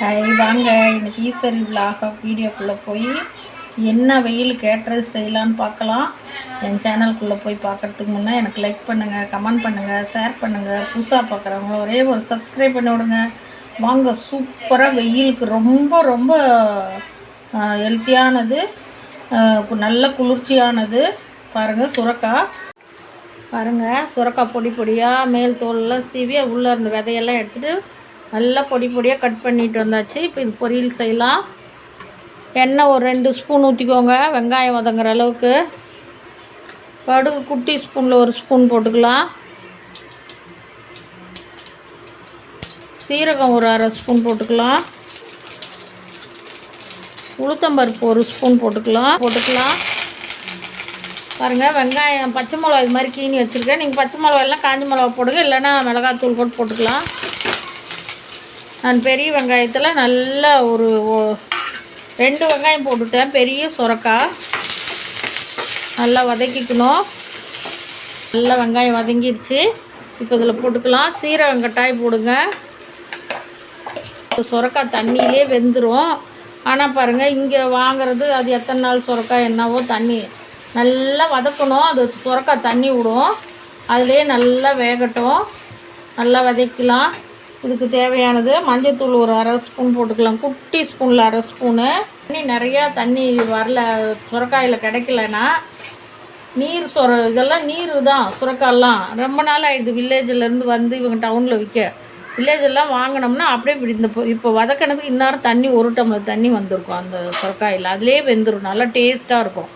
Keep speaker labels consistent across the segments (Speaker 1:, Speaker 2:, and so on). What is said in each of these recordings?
Speaker 1: Hi வாங்க இன்னைக்கு ஈஸ்வரி விலாக வீடியோக்குள்ளே போய் என்ன வெயில் கேட்டது செய்யலான்னு பார்க்கலாம். என் சேனலுக்குள்ளே போய் பார்க்கறதுக்கு முன்னே எனக்கு லைக் பண்ணுங்கள் கமெண்ட் பண்ணுங்கள் ஷேர் பண்ணுங்கள் புதுசாக பார்க்குறவங்க ஒரே ஒரு சப்ஸ்கிரைப் பண்ணி விடுங்க. வாங்க சூப்பராக வெயிலுக்கு ரொம்ப ரொம்ப ஹெல்த்தியானது நல்ல குளிர்ச்சியானது. பாருங்கள் சுரக்காய் பாருங்கள் சுரக்காய் பொடி பொடியாக மேல் தோலெல்லாம் சீவி உள்ளே இருந்த விதையெல்லாம் எடுத்துகிட்டு நல்லா பொடி பொடியாக கட் பண்ணிட்டு வந்தாச்சு. இப்போ இது பொரியல் செய்யலாம். எண்ணெய் ஒரு ரெண்டு ஸ்பூன் ஊற்றிக்கோங்க வெங்காயம் வதங்குற அளவுக்கு. கடுகு குட்டி ஸ்பூனில் ஒரு ஸ்பூன் போட்டுக்கலாம். சீரகம் ஒரு அரை ஸ்பூன் போட்டுக்கலாம். உளுத்தம்பருப்பு ஒரு ஸ்பூன் போட்டுக்கலாம். போட்டுக்கலாம். பாருங்கள் வெங்காயம் பச்சை மிளகா இது மாதிரி கீனி வச்சுருக்கேன். நீங்கள் பச்சை மிளகா எல்லாம் காஞ்ச மிளகா போடுங்க. இல்லைன்னா மிளகாத்தூள் போட்டு போட்டுக்கலாம். நான் பெரிய வெங்காயத்தில் நல்லா ஒரு ரெண்டு வெங்காயம் போட்டுட்டேன். பெரிய சுரக்காய் நல்லா வதக்கிக்கணும். நல்லா வெங்காயம் வதங்கிடுச்சு இப்போ இதில் போட்டுக்கலாம். சீரகம் கட்டாய் போடுங்க. சுரக்காய் தண்ணியிலே வெந்துடும் ஆனால் பாருங்கள் இங்கே வாங்குறது அது எத்தனை நாள் சுரக்காய் என்னவோ தண்ணி. நல்லா வதக்கணும். அது சுரக்காய் தண்ணி விடும். அதிலே நல்லா வேகட்டும். நல்லா வதக்கலாம் இதுக்கு தேவையானது மஞ்சத்தூள் ஒரு அரை ஸ்பூன் போட்டுக்கலாம். குட்டி ஸ்பூனில் அரை ஸ்பூனு தண்ணி நிறையா தண்ணி வரல சுரக்காயில் கிடைக்கலனா நீர் சுர இதெல்லாம் நீர் தான் சுரக்காயெல்லாம் ரொம்ப நாள் ஆயிடுது வில்லேஜிலேருந்து வந்து இவங்க டவுனில் விற்க வில்லேஜெல்லாம் வாங்கினோம்னா அப்படியே இப்படி இந்த இப்போ- இப்போ வதக்கினதுக்கு இந்நேரம் தண்ணி ஒரு டம்ளர் தண்ணி வந்திருக்கும் அந்த சுரக்காயில். அதுலேயே வெந்துடும் நல்லா டேஸ்ட்டாக இருக்கும்.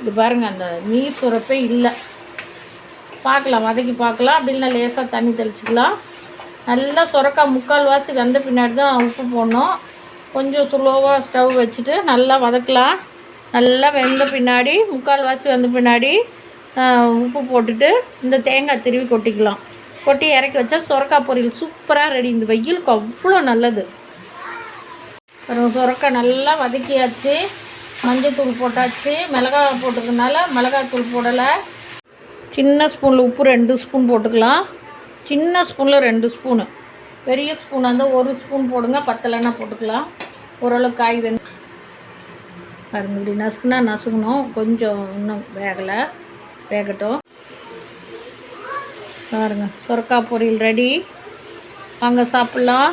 Speaker 1: இது பாருங்கள் அந்த நீர் சுரப்பே இல்லை. பார்க்கலாம் வதக்கி பார்க்கலாம். அப்படி லேசாக தண்ணி தெளிச்சிக்கலாம். நல்லா சுரக்காய் முக்கால்வாசி வெந்த பின்னாடி தான் உப்பு போடணும். கொஞ்சம் ஸ்லோவாக ஸ்டவ் வச்சுட்டு நல்லா வதக்கலாம் நல்லா வெந்த பின்னாடி முக்கால் வாசி வெந்த பின்னாடி உப்பு போட்டுட்டு இந்த தேங்காய் திருவி கொட்டிக்கலாம். கொட்டி இறக்கி வச்சா சுரக்காய் பொரியல் சூப்பராக ரெடி இந்த வெயிலுக்கு அவ்வளோ நல்லது. அப்புறம் சுரக்காய் நல்லா வதக்கியாச்சு. மஞ்சத்தூள் போட்டாச்சு. மிளகாய் போட்டுக்கனால மிளகாத்தூள் போடலை. சின்ன ஸ்பூனில் உப்பு ரெண்டு ஸ்பூன் போட்டுக்கலாம். சின்ன ஸ்பூனில் ரெண்டு ஸ்பூனு. பெரிய ஸ்பூனாக இருந்தால் ஒரு ஸ்பூன் போடுங்க பத்தலைன்னா போட்டுக்கலாம். ஓரளவு காய் வெந்து பாருங்க இப்படி நசுக்குனா நசுக்கணும். கொஞ்சம் இன்னும் வேகலை வேகட்டும். பாருங்க சொரக்காய் பொரியல் ரெடி. வாங்க சாப்பிட்லாம்.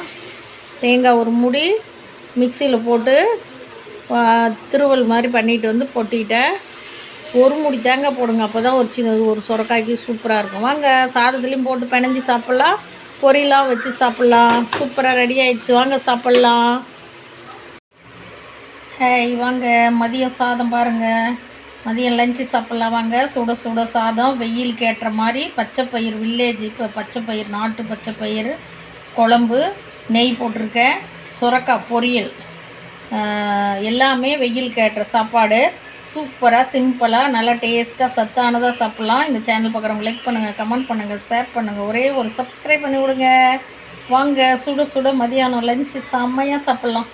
Speaker 1: தேங்காய் ஒரு முடி மிக்சியில் போட்டு திருவல் மாதிரி பண்ணிட்டு வந்து பொட்டிக்கிட்டேன் ஒரு முடி தேங்காய் போடுங்க அப்போ தான் ஒரு சின்ன ஒரு சுரக்காய்க்கு சூப்பராக இருக்கும். வாங்க சாதத்துலேயும் போட்டு பிணைஞ்சி சாப்பிட்லாம். பொரியலாக வச்சு சாப்பிட்லாம். சூப்பராக ரெடி ஆயிடுச்சு. வாங்க சாப்பிட்லாம். ஹேய் வாங்க மதியம் சாதம் பாருங்கள் மதியம் லஞ்சு சாப்பிட்லாம். வாங்க சுட சுட சாதம் வெயிலுக்கு ஏற்ற மாதிரி பச்சை பயிர் வில்லேஜ் இப்போ பச்சை பயிர் நாட்டு பச்சை பயிர் குழம்பு நெய் போட்டிருக்கேன் சுரக்காய் பொரியல். எல்லாமே வெயிலுக்கு ஏற்ற சாப்பாடு. சூப்பராக சிம்பிளாக நல்லா டேஸ்ட்டாக சத்தானதாக சாப்பிட்லாம். இந்த சேனல் பார்க்குறவங்க லைக் பண்ணுங்கள் கமெண்ட் பண்ணுங்கள் ஷேர் பண்ணுங்கள் ஒரே ஒரு சப்ஸ்கிரைப் பண்ணி விடுங்க. வாங்க சுட சுட மதியானம் லஞ்சு செம்மையாக சாப்பிட்லாம்.